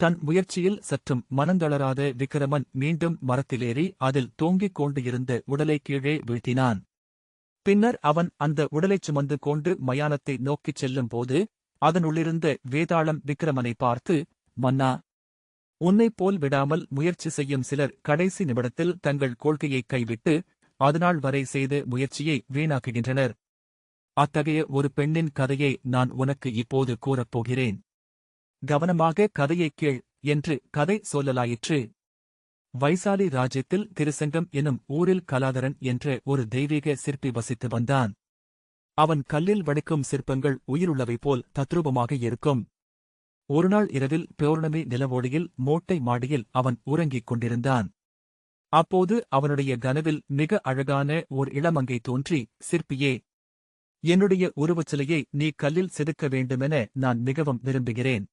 தன் முயற்சியில் சற்றும் மனந்தளராத விக்கிரமன் மீண்டும் மரத்திலேறி அதில் தூங்கிக் கொண்டு இருந்த உடலை கீழே வீழ்த்தினான். பின்னர் அவன் அந்த உடலைச் சுமந்து கொண்டு மயானத்தை நோக்கிச் செல்லும் போது அதனுள்ளிருந்த வேதாளம் விக்ரமனை பார்த்து மன்னா உன்னைப் போல் விடாமல் முயற்சி செய்யும் சிலர் கடைசி நிமிடத்தில் தங்கள் கொள்கையை கைவிட்டு அதுநாள் வரை செய்த முயற்சியை வீணாக்குகின்றனர். அத்தகைய ஒரு பெண்ணின் கதையை நான் உனக்கு இப்போது கூறப் போகிறேன். கவனமாக கதையைக் கேள் என்று கதை சொல்லலாயிற்று. வைசாலி ராஜ்யத்தில் திருசங்கம் எனும் ஊரில் கலாதரன் என்ற ஒரு தெய்வீக சிற்பி வசித்து வந்தான். அவன் கல்லில் வடிக்கும் சிற்பங்கள் உயிருள்ளவை போல் தத்ரூபமாக இருக்கும். ஒருநாள் இரவில் பௌர்ணமி நிலவோடியில் மோட்டை மாடியில் அவன் உறங்கிக் கொண்டிருந்தான். அப்போது அவனுடைய கனவில் மிக அழகான ஓர் இளமங்கை தோன்றி சிற்பியே என்னுடைய உருவச்சிலையை நீ கல்லில் செதுக்க வேண்டுமென நான் மிகவும் விரும்புகிறேன்.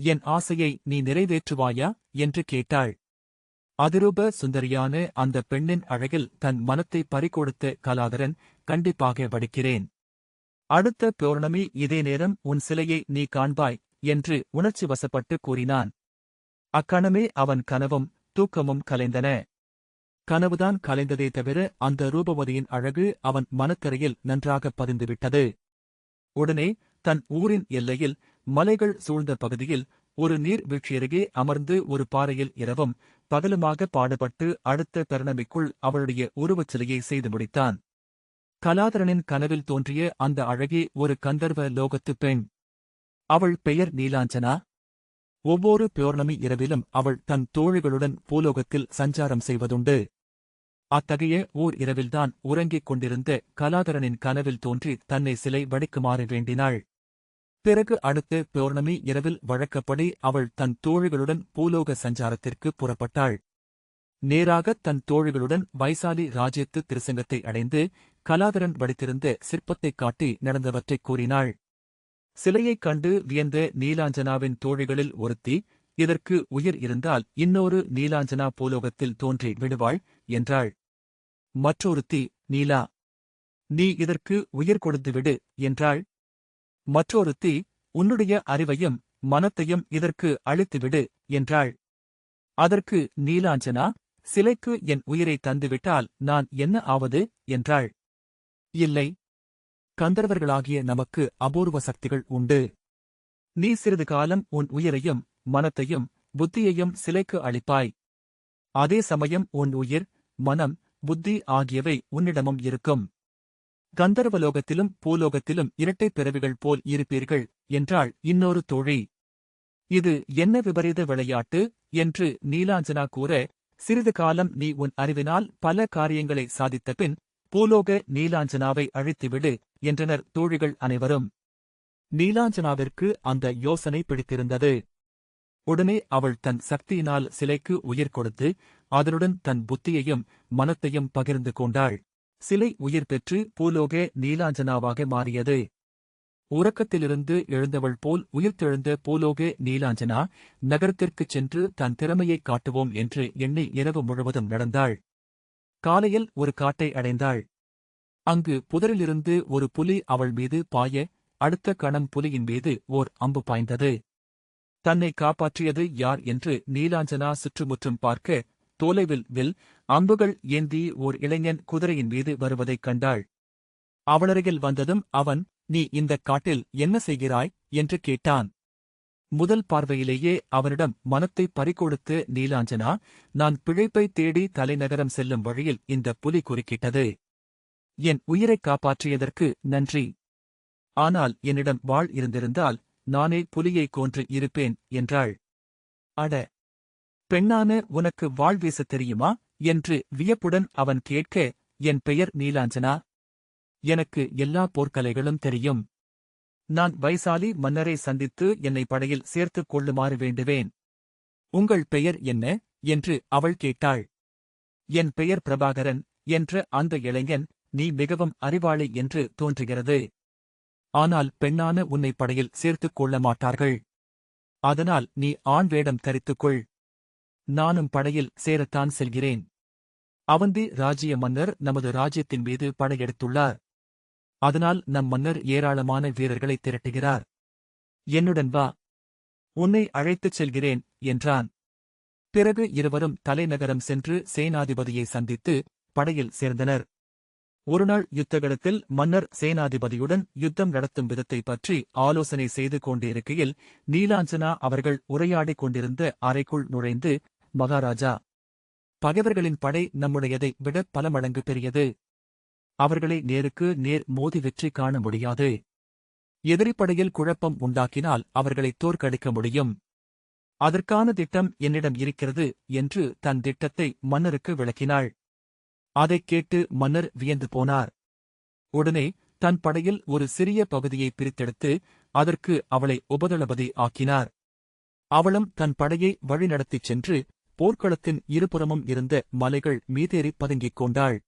என் ஆசையை நீ நிறைவேற்றுவாயா? என்று கேட்டாள். அதிரூப சுந்தரியான அந்த பெண்ணின் அழகில் தன் மனத்தை பறிகொடுத்த கலாதரன் கண்டிப்பாக வடிக்கிறேன். அடுத்த பௌர்ணமி இதே நேரம் உன் சிலையை நீ காண்பாய் என்று உணர்ச்சி வசப்பட்டு கூறினான். அக்கணமே அவன் கனவும் தூக்கமும் கலைந்தன. கனவுதான் கலைந்ததே தவிர அந்த ரூபவதியின் அழகு அவன் மனக்கரையில் நன்றாக பதிந்துவிட்டது. உடனே தன் ஊரின் எல்லையில் மலைகள் சூழ்ந்த பகுதியில் ஒரு நீர் வீழ்ச்சியருகே அமர்ந்து ஒரு பாறையில் இரவும் பகலுமாக பாடுபட்டு அடுத்த தருணமிக்குள் அவளுடைய உருவச் சிலையை செய்து முடித்தான். கலாதரனின் கனவில் தோன்றிய அந்த அழகே ஒரு கந்தர்வ லோகத்துப் பெண். அவள் பெயர் நீலாஞ்சனா. ஒவ்வொரு பௌர்ணமி இரவிலும் அவள் தன் தோழிகளுடன் பூலோகத்தில் சஞ்சாரம் செய்வதுண்டு. அத்தகைய ஓர் இரவில்தான் உறங்கிக் கொண்டிருந்த கலாதரனின் கனவில் தோன்றி தன்னை சிலை வடிக்குமாறு வேண்டினாள். பிறகு அடுத்த பௌர்ணமி இரவில் வழக்கப்படி அவள் தன் தோழிகளுடன் பூலோக சஞ்சாரத்திற்கு புறப்பட்டாள். நேராகத் தன் தோழிகளுடன் வைசாலி ராஜ்யத்து திருசங்கத்தை அடைந்து கலாதரன் வடித்திருந்த சிற்பத்தைக் காட்டி நடந்தவற்றைக் கூறினாள். சிலையைக் கண்டு வியந்த நீலாஞ்சனாவின் தோழிகளில் ஒருத்தி இதற்கு உயிர் இருந்தால் இன்னொரு நீலாஞ்சனா பூலோகத்தில் தோன்றி விடுவாள் என்றாள். மற்றொருத்தி நீலா நீ இதற்கு உயிர் கொடுத்து விடு என்றாள். மற்றொருத்தி உன்னுடைய அறிவையும் மனத்தையும் இதற்கு அழித்துவிடு என்றாள். அதற்கு நீலாஞ்சனா சிலைக்கு என் உயிரை தந்துவிட்டால் நான் என்ன ஆவது? என்றாள். இல்லை. கந்தர்வர்களாகிய நமக்கு அபூர்வ சக்திகள் உண்டு. நீ சிறிது காலம் உன் உயிரையும் மனத்தையும் புத்தியையும் சிலைக்கு அளிப்பாய். அதே சமயம் உன் உயிர் மனம் புத்தி ஆகியவை உன்னிடமும் இருக்கும். கந்தர்வலோகத்திலும் பூலோகத்திலும் இரட்டைப் பிறவிகள் போல் இருப்பீர்கள் என்றாள் இன்னொரு தோழி. இது என்ன விபரீத விளையாட்டு? என்று நீலாஞ்சனா கூற சிறிது காலம் நீ உன் அறிவினால் பல காரியங்களை சாதித்த பின் பூலோக நீலாஞ்சனாவை அழித்துவிடு என்றனர் தோழிகள் அனைவரும். நீலாஞ்சனாவிற்கு அந்த யோசனை பிடித்திருந்தது. உடனே அவள் தன் சக்தியினால் சிலைக்கு உயிர் கொடுத்து அதனுடன் தன் புத்தியையும் மனத்தையும் பகிர்ந்து கொண்டாள். சிலை உயிர் பெற்று பூலோக நீலாஞ்சனாவாக மாறியது. உறக்கத்திலிருந்து எழுந்தவள் போல் உயிர்த்தெழுந்த பூலோக நீலாஞ்சனா நகரத்திற்குச் சென்று தன் திறமையைக் காட்டுவோம் என்று எண்ணி இரவு முழுவதும் நடந்தாள். காலையில் ஒரு காட்டை அடைந்தாள். அங்கு புதரிலிருந்து ஒரு புலி அவள் மீது பாய அடுத்த கணம் புலியின் மீது ஓர் அம்பு பாய்ந்தது. தன்னை காப்பாற்றியது யார் என்று நீலாஞ்சனா சுற்றுமுற்றும் பார்க்க தொலைவில் வில் அம்புகள் ஏந்தி ஓர் இளைஞன் குதிரையின் மீது வருவதைக் கண்டாள். அவளருகில் வந்ததும் அவன் நீ இந்தக் காட்டில் என்ன செய்கிறாய்? என்று கேட்டான். முதல் பார்வையிலேயே அவனிடம் மனத்தை பறிகொடுத்து நீலாஞ்சனா நான் பிழைப்பை தேடி தலைநகரம் செல்லும் வழியில் இந்த புலி குறுக்கிட்டது. என் உயிரைக் காப்பாற்றியதற்கு நன்றி. ஆனால் என்னிடம் வாழ் இருந்திருந்தால் நானே புலியைக் கொன்று இருப்பேன் என்றாள். அட பெண்ணான உனக்கு வாழ்வீச தெரியுமா? என்று வியப்புடன் அவன் கேட்க என் பெயர் நீலாஞ்சனா. எனக்கு எல்லா போர்க்கலைகளும் தெரியும். நான் வைசாலி மன்னரை சந்தித்து என்னை படையில் சேர்த்துக் கொள்ளுமாறு வேண்டுவேன். உங்கள் பெயர் என்ன? என்று அவள் கேட்டாள். என் பெயர் பிரபாகரன் என்ற அந்த இளைஞன் நீ மிகவும் அறிவாளி என்று தோன்றுகிறது. ஆனால் பெண்ணான உன்னை படையில் சேர்த்துக் கொள்ள மாட்டார்கள். அதனால் நீ ஆண் வேடம் தரித்துக்கொள் நானும் படையில் சேரத்தான் செல்கிறேன். அவந்தி ராஜ்ய மன்னர் நமது ராஜ்யத்தின் மீது படையெடுத்துள்ளார். அதனால் நம் மன்னர் ஏராளமான வீரர்களை திரட்டுகிறார். என்னுடன் வா. உன்னை அழைத்துச் செல்கிறேன் என்றான். பிறகு இருவரும் தலைநகரம் சென்று சேனாதிபதியை சந்தித்து படையில் சேர்ந்தனர். ஒருநாள் யுத்தகலத்தில் மன்னர் சேனாதிபதியுடன் யுத்தம் நடத்தும் விதத்தை பற்றி ஆலோசனை செய்து கொண்டிருக்கையில் நீலாஞ்சனா அவர்கள் உரையாடிக் கொண்டிருந்த அறைக்குள் நுழைந்து மகாராஜா பகைவர்களின் படை நம்முடையதை விட பல மடங்கு பெரியது. அவர்களை நேருக்கு நேர் மோதி வெற்றி காண முடியாது. எதிரிப்படையில் குழப்பம் உண்டாக்கினால் அவர்களை தோற்கடிக்க முடியும். அதற்கான திட்டம் என்னிடம் இருக்கிறது என்று தன் திட்டத்தை மன்னருக்கு விளக்கினாள். அதைக் கேட்டு மன்னர் வியந்து போனார். உடனே தன் படையில் ஒரு சிறிய பகுதியை பிரித்தெடுத்து அதற்கு அவளை உபதளபதி ஆக்கினார். அவளும் தன் படையை வழிநடத்திச் சென்று போர்க்களத்தின் இருபுறமும் இருந்த மலைகள் மீதேறி பதுங்கிக் கொண்டாள்.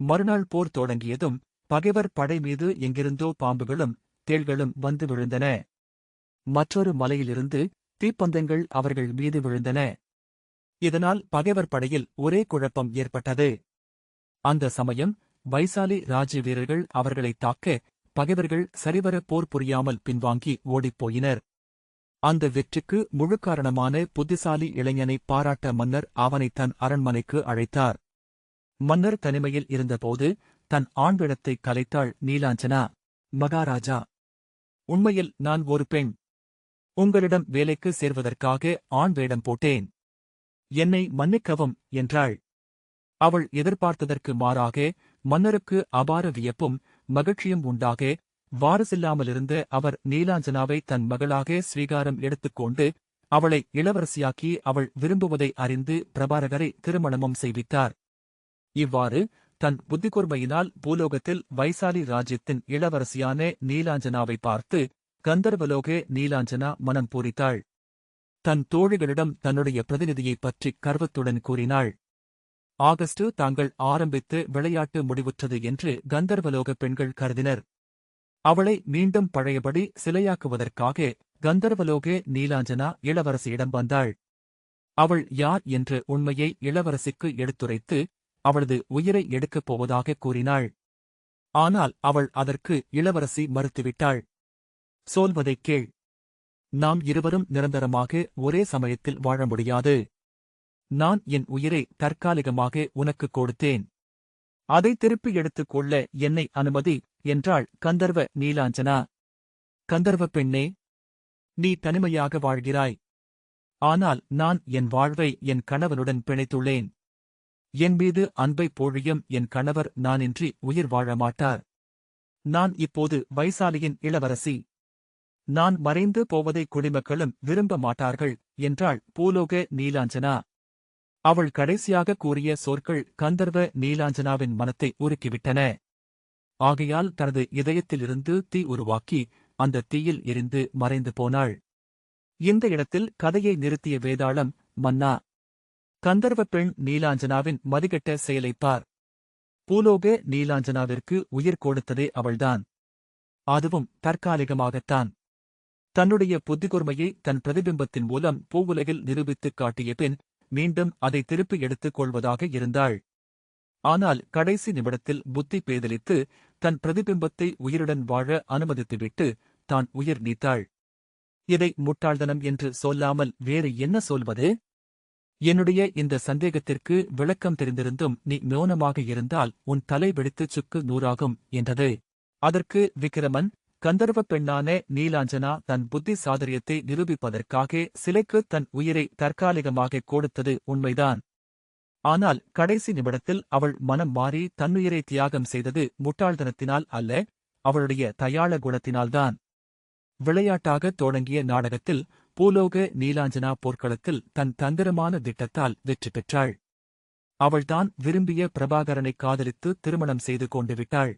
மறுநாள் போர் தொடங்கியதும் பகைவர் படை மீது எங்கிருந்தோ பாம்புகளும் தேள்களும் வந்து விழுந்தன. மற்றொரு மலையிலிருந்து தீப்பந்தங்கள் அவர்கள் மீது விழுந்தன. இதனால் பகைவர் படையில் ஒரே குழப்பம் ஏற்பட்டது. அந்த சமயம் வைசாலி ராஜ வீரர்கள் அவர்களைத் தாக்க பகைவர்கள் சரிவர போர் புரியாமல் பின்வாங்கி ஓடிப்போயினர் அந்த வெற்றிக்கு முழு காரணமான புத்திசாலி இளைஞனை பாராட்ட மன்னர் அவனை தன் அரண்மனைக்கு அழைத்தார். மன்னர் தனிமையில் இருந்தபோது தன் ஆண்விடத்தை கலைத்தாள் நீலாஞ்சனா. மகாராஜா உண்மையில் நான் ஒரு பெண். உங்களிடம் வேலைக்கு சேர்வதற்காக ஆண் வேடம் போட்டேன். என்னை மன்னிக்கவும் என்றாள். அவள் எதிர்பார்த்ததற்கு மாறாக மன்னருக்கு அபார வியப்பும் மகிழ்ச்சியும் உண்டாக வாரிசில்லாமலிருந்த அவர் நீலாஞ்சனாவை தன் மகளாக ஸ்வீகாரம் எடுத்துக்கொண்டு அவளை இளவரசியாக்கி அவள் விரும்புவதை அறிந்து பிரபாரகரை திருமணமும் செய்வித்தார். இவ்வாறு தன் புத்திகூர்மையினால் பூலோகத்தில் வைசாலி ராஜ்யத்தின் இளவரசியான நீலாஞ்சனாவை பார்த்து கந்தர்வலோக நீலாஞ்சனா மனம் பூரித்தாள். தன் தோழிகளிடம் தன்னுடைய பிரதிநிதியைப் பற்றி கர்வத்துடன் கூறினாள். ஆகஸ்டு தாங்கள் ஆரம்பித்து விளையாட்டு முடிவுற்றது என்று கந்தர்வலோக பெண்கள் கருதினர். அவளை மீண்டும் பழையபடி சிலையாக்குவதற்காக கந்தர்வலோக நீலாஞ்சனா இளவரசியிடம் வந்தாள். அவள் யார் என்ற உண்மையை இளவரசிக்கு எடுத்துரைத்து அவளது உயிரை எடுக்கப் போவதாக கூறினாள். ஆனால் அவள் அதற்கு இளவரசி மறுத்துவிட்டாள். சொல்வதைக் கேள். நாம் இருவரும் நிரந்தரமாக ஒரே சமயத்தில் வாழ முடியாது. நான் என் உயிரை தற்காலிகமாக உனக்குக் கொடுத்தேன். அதை திருப்பி எடுத்துக் கொள்ள என்னை அனுமதி என்றாள் கந்தர்வ நீலாஞ்சனா. கந்தர்வ பெண்ணே நீ தனிமையாக வாழ்கிறாய். ஆனால் நான் என் வாழ்வை என் கணவனுடன் பிணைத்துள்ளேன். என் மீது அன்பை பொழியும் என் கணவர் நானின்றி உயிர் வாழ மாட்டார். நான் இப்போது வைசாலியின் இளவரசி. நான் மறைந்து போவதை குடிமக்களும் விரும்ப மாட்டார்கள் என்றாள் பூலோக நீலாஞ்சனா. அவள் கடைசியாக கூறிய சொற்கள் கந்தர்வ நீலாஞ்சனாவின் மனத்தை உருக்கிவிட்டன. ஆகையால் தனது இதயத்திலிருந்து தீ உருவாக்கி அந்த தீயில் எரிந்து மறைந்து போனாள். இந்த இடத்தில் கதையை நிறுத்திய வேதாளம் மன்னா. கந்தர்வ பெண் நீலாஞ்சனாவின் மதிகெட்ட செயலைப்பார் பூலோக நீலாஞ்சனாவிற்கு உயிர் கொடுத்ததே அவள்தான். அதுவும் தற்காலிகமாகத்தான். தன்னுடைய புத்திகூர்மையை தன் பிரதிபிம்பத்தின் மூலம் பூவுலகில் நிரூபித்துக் காட்டிய பின் மீண்டும் அதை திருப்பி எடுத்துக் கொள்வதாக இருந்தாள். ஆனால் கடைசி நிமிடத்தில் புத்தி பேதலித்து தன் பிரதிபிம்பத்தை உயிருடன் வாழ அனுமதித்துவிட்டு தான் உயிர் நீத்தாள். இதை முட்டாள்தனம் என்று சொல்லாமல் வேறு என்ன சொல்வது? என்னுடைய இந்த சந்தேகத்திற்கு விளக்கம் தெரிந்திருந்தும் நீ மௌனமாக இருந்தால் உன் தலை வெடித்துச் சுக்கு நூறாகும் என்றது. அதற்கு விக்கிரமன் கந்தர்வ பெண்ணான நீலாஞ்சனா தன் புத்தி சாதரியத்தை நிரூபிப்பதற்காக சிலைக்கு தன் உயிரை தற்காலிகமாக கொடுத்தது உண்மைதான். ஆனால் கடைசி நிமிடத்தில் அவள் மனம் மாறி தன்னுயிரை தியாகம் செய்தது முட்டாள்தனத்தினால் அல்ல அவளுடைய தயாள குணத்தினால்தான். விளையாட்டாக தொடங்கிய நாடகத்தில் பூலோக நீலாஞ்சனா போர்க்களத்தில் தன் தந்திரமான திட்டத்தால் வெற்றி பெற்றாள். அவள்தான் விரும்பிய பிரபாகரனை காதலித்து திருமணம் செய்து கொண்டு விட்டாள்.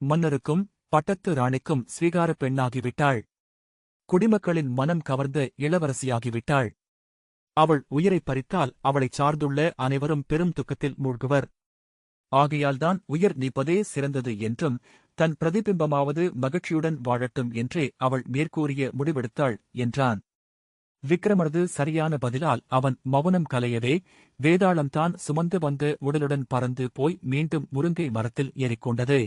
மன்னருக்கும் பட்டத்து ராணிக்கும் ஸ்வீகார பெண்ணாகிவிட்டாள். குடிமக்களின் மனம் கவர்ந்த இளவரசியாகிவிட்டாள். அவள் உயிரை பறித்தால் அவளைச் சார்ந்துள்ள அனைவரும் பெரும் துக்கத்தில் மூழ்குவர். ஆகையால்தான் உயிர் நீப்பதே சிறந்தது என்றும் தன் பிரதிபிம்பமாவது மகிழ்ச்சியுடன் வாழட்டும் என்றே அவள் மேற்கூறிய முடிவெடுத்தாள் என்றான். விக்ரமனது சரியான பதிலால் அவன் மௌனம் கலையவே வேதாளம்தான் சுமந்து வந்த உடலுடன் பறந்து போய் மீண்டும் முருங்கை மரத்தில் ஏறிக்கொண்டது.